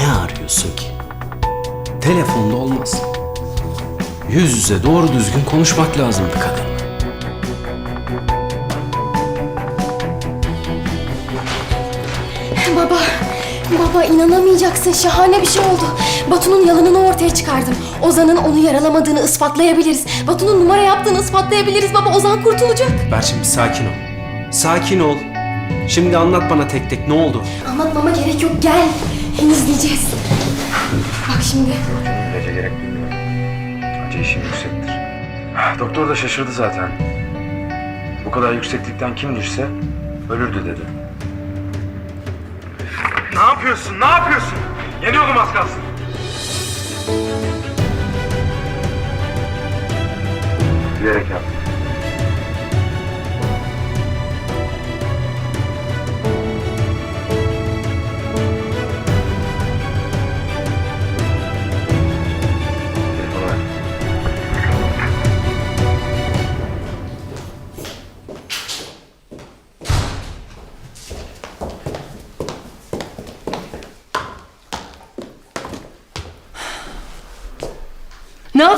Ne arıyorsun ki? Telefonda olmaz. Yüz yüze doğru düzgün konuşmak lazım bir kadınla. Baba, baba inanamayacaksın. Şahane bir şey oldu. Batu'nun yalanını ortaya çıkardım. Ozan'ın onu yaralamadığını ispatlayabiliriz. Batu'nun numara yaptığını ispatlayabiliriz. Baba Ozan kurtulacak. Berçin bir sakin ol. Sakin ol. Şimdi anlat bana tek tek ne oldu? Anlatmama gerek yok. Gel. İzleyeceğiz. Bak şimdi. İlaca gerek duymuyorum. Acı işim yüksektir. Doktor da şaşırdı zaten. Bu kadar yükseklikten kim düşse ölürdü dedi. Ne yapıyorsun? Ne yapıyorsun? Yeniyordum az kalsın. Bilerek yaptım.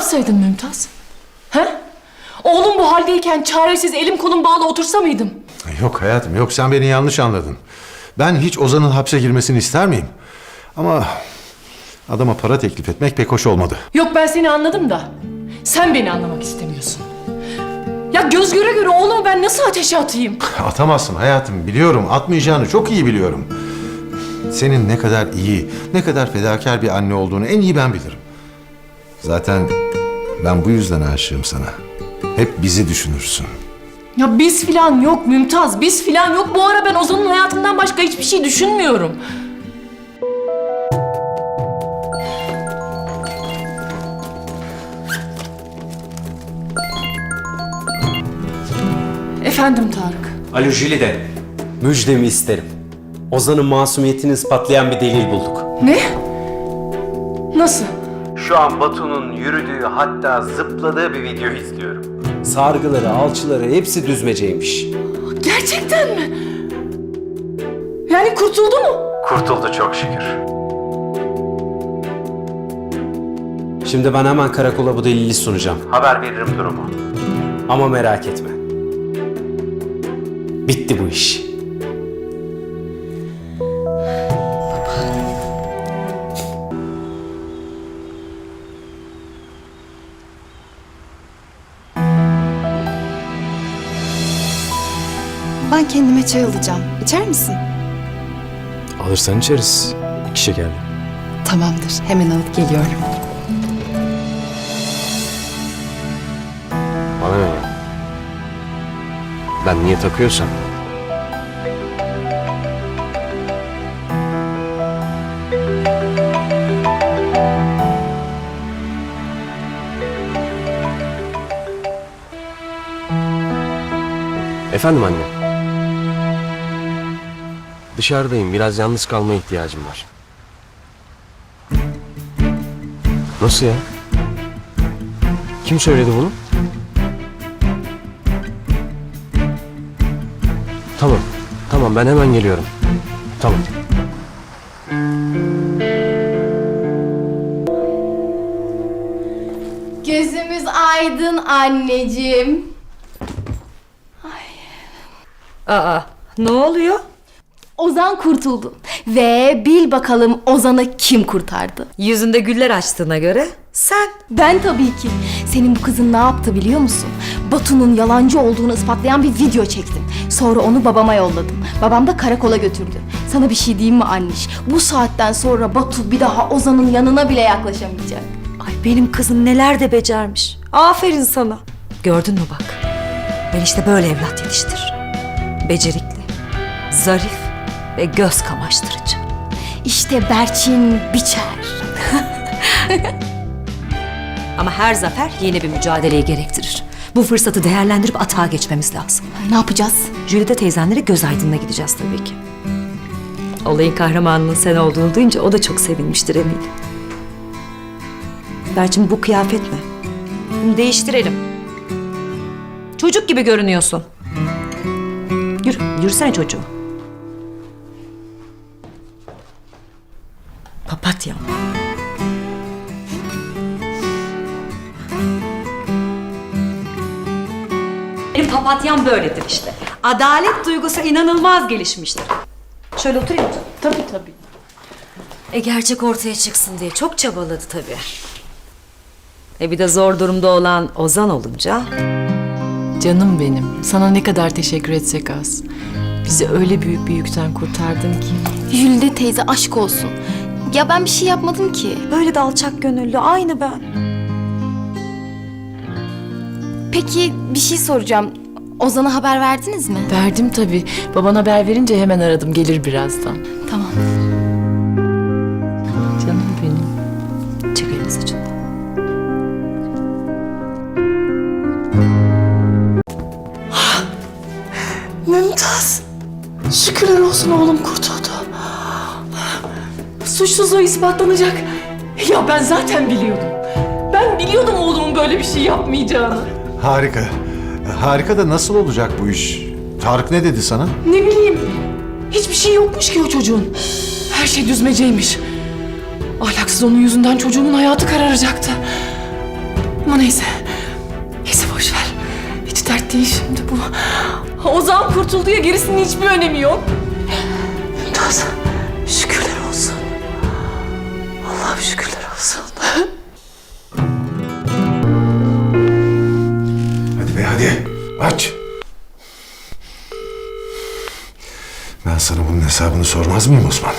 Ne yapsaydın Mümtaz? He? Oğlum bu haldeyken çaresiz elim kolum bağlı otursa mıydım? Yok hayatım yok sen beni yanlış anladın. Ben hiç Ozan'ın hapse girmesini ister miyim? Ama adama para teklif etmek pek hoş olmadı. Yok ben seni anladım da sen beni anlamak istemiyorsun. Ya göz göre göre oğlumu ben nasıl ateşe atayım? Atamazsın hayatım biliyorum atmayacağını çok iyi biliyorum. Senin ne kadar iyi, ne kadar fedakar bir anne olduğunu en iyi ben bilirim. Zaten ben bu yüzden aşığım sana. Hep bizi düşünürsün. Ya biz filan yok Mümtaz, biz filan yok. Bu ara ben Ozan'ın hayatından başka hiçbir şey düşünmüyorum. Efendim Tarık. Alo Jülide. Müjdemi isterim. Ozan'ın masumiyetini ispatlayan bir delil bulduk. Ne? Nasıl? Şu an Batu'nun yürüdüğü hatta zıpladığı bir video izliyorum. Sargıları, alçıları hepsi düzmeceymiş. Gerçekten mi? Yani kurtuldu mu? Kurtuldu çok şükür. Şimdi ben hemen karakola bu delili sunacağım. Haber veririm durumu. Ama merak etme. Bitti bu iş. Kendime çay alacağım. İçer misin? Alırsan içeriz. İki şekerli. Tamamdır. Hemen alıp geliyorum. Bana ne ya? Ben niye takıyorsam. Efendim anne. Dışarıdayım. Biraz yalnız kalmaya ihtiyacım var. Nasıl ya? Kim söyledi bunu? Tamam. Tamam ben hemen geliyorum. Tamam. Gözümüz aydın anneciğim. Aa, ne oluyor? Ozan kurtuldu. Ve bil bakalım Ozan'ı kim kurtardı? Yüzünde güller açtığına göre sen. Ben tabii ki. Senin bu kızın ne yaptı biliyor musun? Batu'nun yalancı olduğunu ispatlayan bir video çektim. Sonra onu babama yolladım. Babam da karakola götürdü. Sana bir şey diyeyim mi anniş? Bu saatten sonra Batu bir daha Ozan'ın yanına bile yaklaşamayacak. Ay benim kızım neler de becermiş. Aferin sana. Gördün mü bak. Ben işte böyle evlat yetiştiririm. Becerikli, zarif ve göz kamaştırıcı. İşte Berçin Biçer. Ama her zafer yeni bir mücadeleyi gerektirir. Bu fırsatı değerlendirip atağa geçmemiz lazım. Ne yapacağız? Jülide teyzenlere göz aydınına gideceğiz tabii ki. Olayın kahramanının sen olduğunu duyunca o da çok sevinmiştir eminim. Berçin bu kıyafet mi? Bunu değiştirelim. Çocuk gibi görünüyorsun. Yürü, yürüsene çocuğu. Papatya papatyam. Benim papatyam böyledir işte. Adalet duygusu inanılmaz gelişmiştir. Şöyle oturayım mı? Tabii tabii. E gerçek ortaya çıksın diye çok çabaladı tabii. E bir de zor durumda olan Ozan olunca Canım benim. Sana ne kadar teşekkür etsek az. Bizi öyle büyük bir yükten kurtardın ki. Jülide teyze aşk olsun. Ya ben bir şey yapmadım ki. böyle de alçak gönüllü aynı ben. Peki bir şey soracağım. Ozan'a haber verdiniz mi? Verdim tabii. Baban haber verince hemen aradım. Gelir birazdan. Tamam. Canım benim. Çek elini saçından. Mümtaz. Şükürler olsun oğlum kurtuldu. Suçsuzluğu ispatlanacak. Ya ben zaten biliyordum. Ben biliyordum oğlumun böyle bir şey yapmayacağını. Harika. Harika da nasıl olacak bu iş? Tarık ne dedi sana? Ne bileyim. Hiçbir şey yokmuş ki o çocuğun. Her şey düzmeceymiş. Ahlaksız onun yüzünden çocuğumun hayatı kararacaktı. Ama neyse. Neyse boş ver. Hiç dert değil şimdi bu. Ozan kurtuldu ya gerisinin hiçbir önemi yok. Mümtaz. Aç. Ben sana bunun hesabını sormaz mıyım Osman?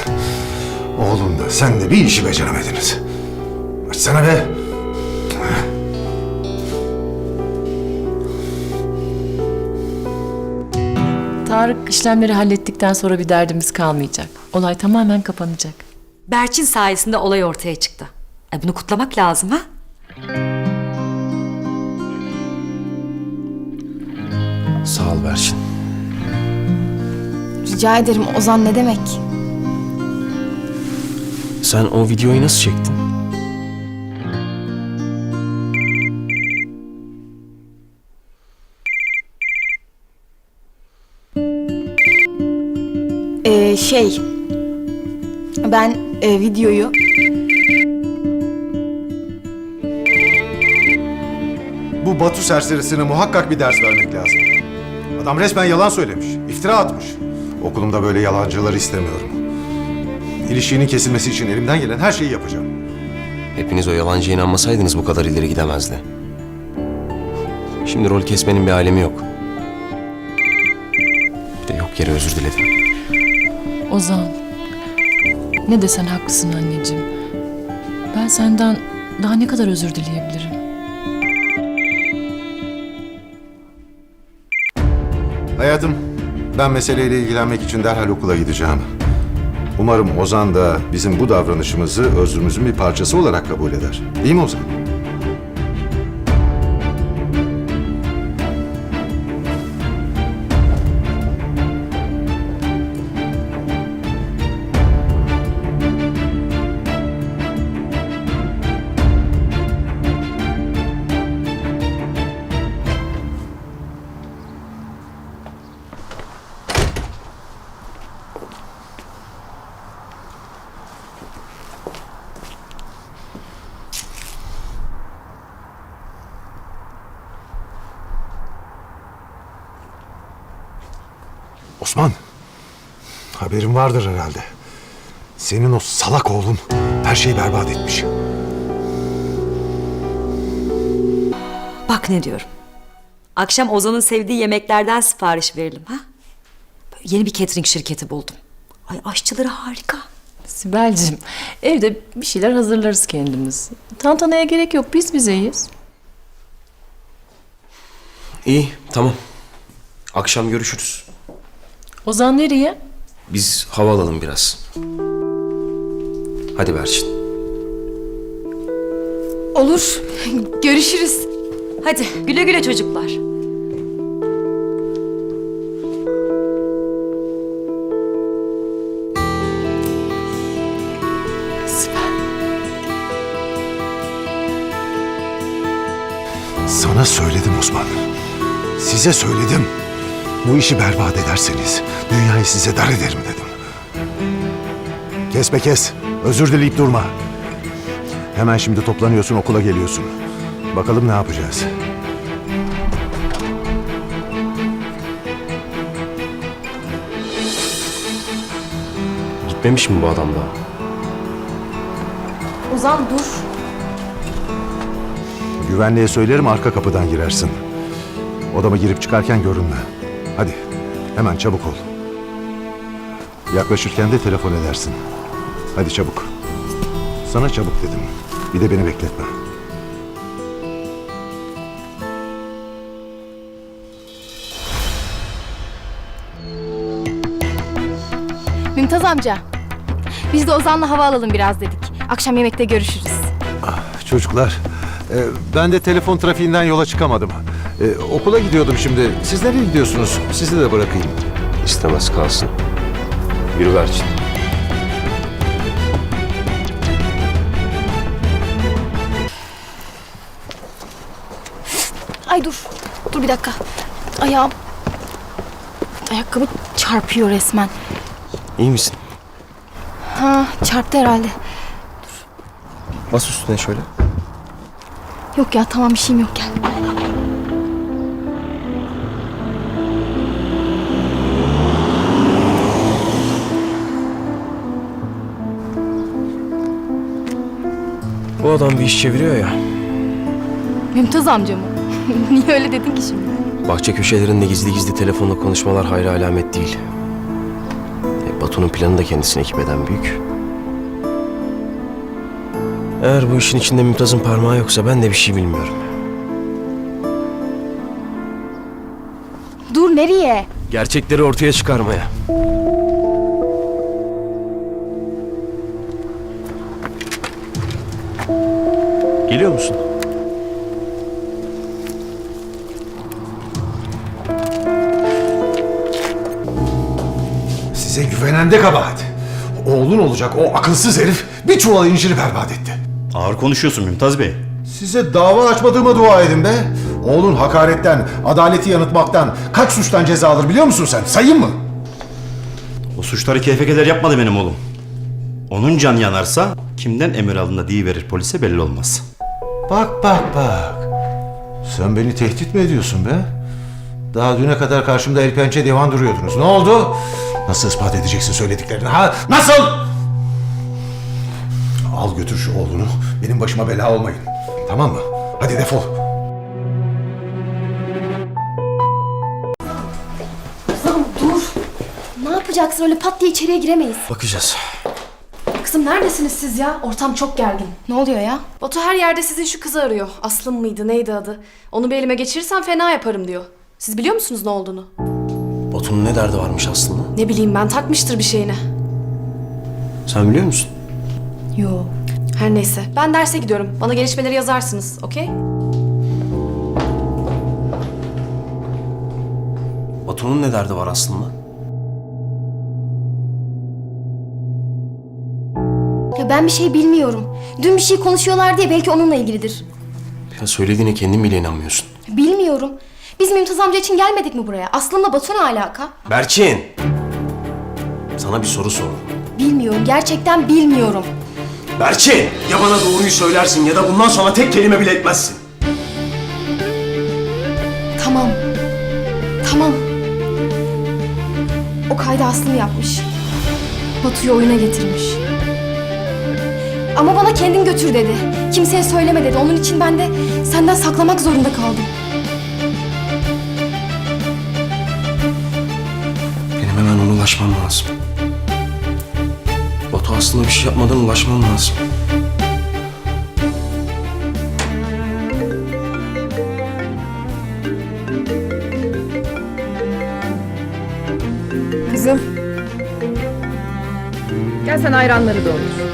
Oğlun da sen de bir işi beceremediniz. Açsana be. Tarık işlemleri hallettikten sonra bir derdimiz kalmayacak. Olay tamamen kapanacak. Berçin sayesinde olay ortaya çıktı. E bunu kutlamak lazım ha? Berçin. Rica ederim Ozan ne demek? Sen o videoyu nasıl çektin? Ee, şey... Ben e, videoyu... Bu Batu serserisine muhakkak bir ders vermek lazım. Adam resmen yalan söylemiş, iftira atmış. Okulumda böyle yalancıları istemiyorum. İlişkinin kesilmesi için elimden gelen her şeyi yapacağım. Hepiniz o yalancıya inanmasaydınız bu kadar ileri gidemezdi. Şimdi rol kesmenin bir alemi yok. Bir de yok yere özür diledim. Ozan. Ne desen haklısın anneciğim. Ben senden daha ne kadar özür dileyebilirim? Hayatım, ben meseleyle ilgilenmek için derhal okula gideceğim. Umarım Ozan da bizim bu davranışımızı özrümüzün bir parçası olarak kabul eder. Değil mi Ozan? Osman, haberin vardır herhalde. Senin o salak oğlun her şeyi berbat etmiş. Bak ne diyorum. Akşam Ozan'ın sevdiği yemeklerden sipariş verelim ha? Böyle yeni bir catering şirketi buldum. Ay aşçıları harika. Sibel'cim evde bir şeyler hazırlarız kendimiz. Tantanaya gerek yok biz bizeyiz. İyi, tamam. Akşam görüşürüz. Ozan nereye? Biz hava alalım biraz. Hadi Berçin. Olur. Görüşürüz. Hadi güle güle çocuklar. Sana söyledim Osman. Size söyledim. Bu işi berbat ederseniz dünyayı size dar ederim dedim. Kes be kes. Özür dileyip durma. Hemen şimdi toplanıyorsun okula geliyorsun. Bakalım ne yapacağız. Gitmemiş mi bu adam daha? Ozan dur. Güvenliğe söylerim arka kapıdan girersin. Odama girip çıkarken görünme. Hadi hemen çabuk ol. Yaklaşırken de telefon edersin. Hadi çabuk. Sana çabuk dedim. Bir de beni bekletme. Mümtaz amca. Biz de Ozan'la hava alalım biraz dedik. Akşam yemekte görüşürüz. Çocuklar, e, ben de telefon trafiğinden yola çıkamadım. E, okula gidiyordum şimdi. Siz nereye gidiyorsunuz? Sizi de bırakayım. İstemez kalsın. Yürü Berçin. Ay dur. Dur bir dakika. Ayağım. Ayakkabı çarpıyor resmen. İyi misin? Ha çarptı herhalde. Bas üstüne şöyle. Yok ya tamam bir şeyim yok gel. Bu adam bir iş çeviriyor ya. Mümtaz amca mı? Niye öyle dedin ki şimdi? Bahçe köşelerinde gizli gizli telefonla konuşmalar hayra alamet değil. E, Batu'nun planı da kendisine ekip eden büyük. Eğer bu işin içinde Mümtaz'ın parmağı yoksa ben de bir şey bilmiyorum. Dur nereye? Gerçekleri ortaya çıkarmaya. Geliyor musun? Size güvenen de kabahat. Oğlun olacak o akılsız herif bir çuval inciri berbat etti. Ağır konuşuyorsun Mümtaz Bey. Size dava açmadığıma dua edin be. Oğlun hakaretten, adaleti yanıtmaktan kaç suçtan ceza alır biliyor musun sen? Sayayım mı? O suçları keyfe keder yapmadı benim oğlum. Onun can yanarsa kimden emir aldığında diye verir polise belli olmaz. Bak bak bak. Sen beni tehdit mi ediyorsun be? Daha düne kadar karşımda el pençe divan duruyordunuz. Ne oldu? Nasıl ispat edeceksin söylediklerini ha? Nasıl? Al götür şu oğlunu. Benim başıma bela olmayın. Tamam mı? Hadi defol. Ozan dur. Ne yapacaksın öyle pat diye içeriye giremeyiz. Bakacağız. Kızım neredesiniz siz ya? Ortam çok gergin. Ne oluyor ya? Batu her yerde sizin şu kızı arıyor. Aslım mıydı neydi adı? Onu bir elime geçirirsem fena yaparım diyor. Siz biliyor musunuz ne olduğunu? Batu'nun ne derdi varmış aslında? Ne bileyim ben takmıştır bir şeyine. Sen biliyor musun? Yo. Her neyse ben derse gidiyorum. Bana gelişmeleri yazarsınız okey? Batu'nun ne derdi var aslında? Ben bir şey bilmiyorum. Dün bir şey konuşuyorlar diye belki onunla ilgilidir. Ya söylediğine kendin bile inanmıyorsun. Bilmiyorum. Biz Mümtaz amca için gelmedik mi buraya? Aslında Batu ne alaka? Berçin! Sana bir soru sordum. Bilmiyorum. Gerçekten bilmiyorum. Berçin! Ya bana doğruyu söylersin ya da bundan sonra tek kelime bile etmezsin. Tamam. Tamam. O kaydı Aslı yapmış. Batu'yu oyuna getirmiş. Ama bana kendin götür dedi. Kimseye söyleme dedi. Onun için ben de senden saklamak zorunda kaldım. Benim hemen ona ulaşmam lazım. Batu aslında bir şey yapmadan ulaşmam lazım. Kızım. Gel sen ayranları doldur.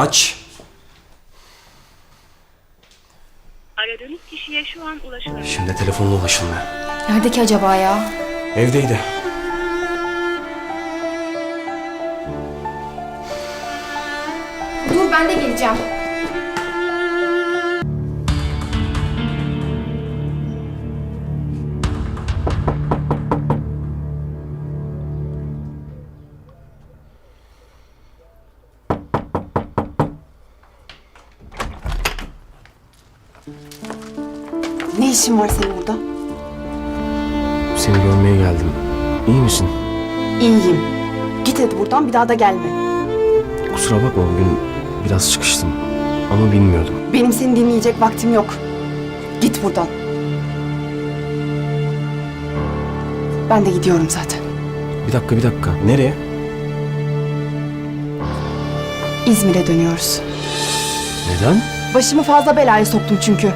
Aç. Aradığınız kişiye şu an ulaşılamıyor. Şimdi telefonla ulaşılmıyor. Nerede ki acaba ya? Evdeydi. Dur ben de geleceğim. İşin var senin burada? Seni görmeye geldim. İyi misin? İyiyim. Git hadi buradan bir daha da gelme. Kusura bakma bugün biraz çıkıştım. Ama bilmiyordum. Benim seni dinleyecek vaktim yok. Git buradan. Ben de gidiyorum zaten. Bir dakika bir dakika. Nereye? İzmir'e dönüyoruz. Neden? Başımı fazla belaya soktum çünkü.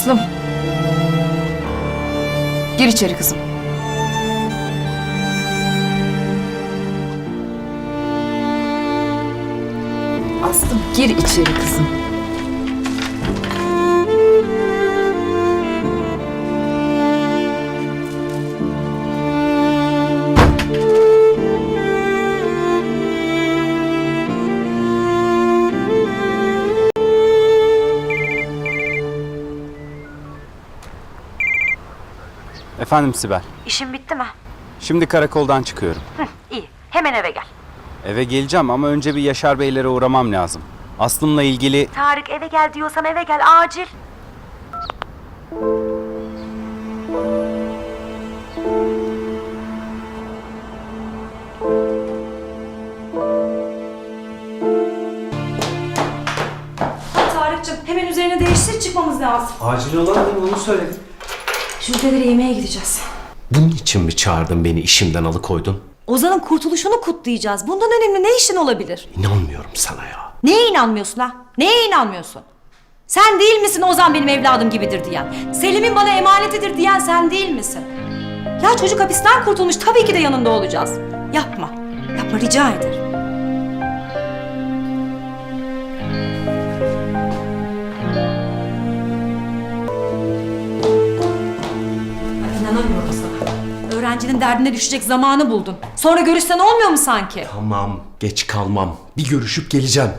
Aslım. Gir içeri kızım. Aslım gir içeri kızım. Efendim Sibel. İşin bitti mi? Şimdi karakoldan çıkıyorum. İyi. Hemen eve gel. Eve geleceğim ama önce bir Yaşar Beylere uğramam lazım. Aslım'la ilgili Tarık eve gel diyorsan eve gel acil. Hadi Tarık'cığım hemen üzerine değiştir çıkmamız lazım. Acil olan ne onu söyledim. Jüldeleri yemeğe gideceğiz. Bunun için mi çağırdın beni işimden alıkoydun? Ozan'ın kurtuluşunu kutlayacağız. Bundan önemli ne işin olabilir? İnanmıyorum sana ya. Neye inanmıyorsun ha? Neye inanmıyorsun? Sen değil misin Ozan benim evladım gibidir diyen? Selim'in bana emanetidir diyen sen değil misin? Ya çocuk hapisten kurtulmuş tabii ki de yanında olacağız. Yapma. Yapma rica ederim. Öğrencinin derdine düşecek zamanı buldun. Sonra görüşsen olmuyor mu sanki? Tamam geç kalmam. Bir görüşüp geleceğim.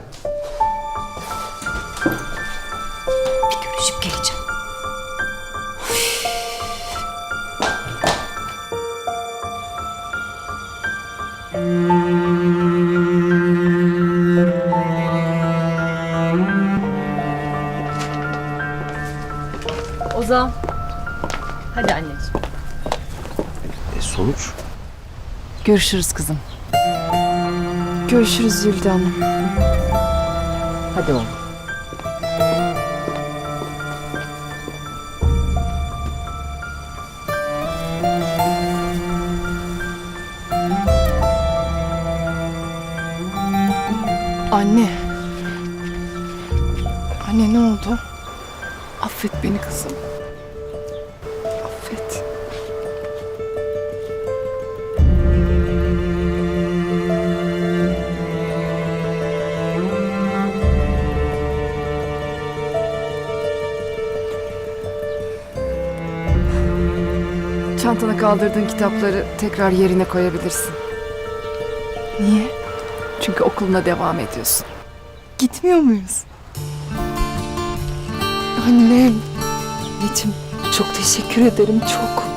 Sonuç? Görüşürüz kızım. Görüşürüz Zülde Hanım. Hadi oğlum. Anne. Anne ne oldu? Affet beni kızım. Çantana kaldırdığın kitapları tekrar yerine koyabilirsin. Niye? Çünkü okuluna devam ediyorsun. Gitmiyor muyuz? Annem. Anneciğim çok teşekkür ederim çok.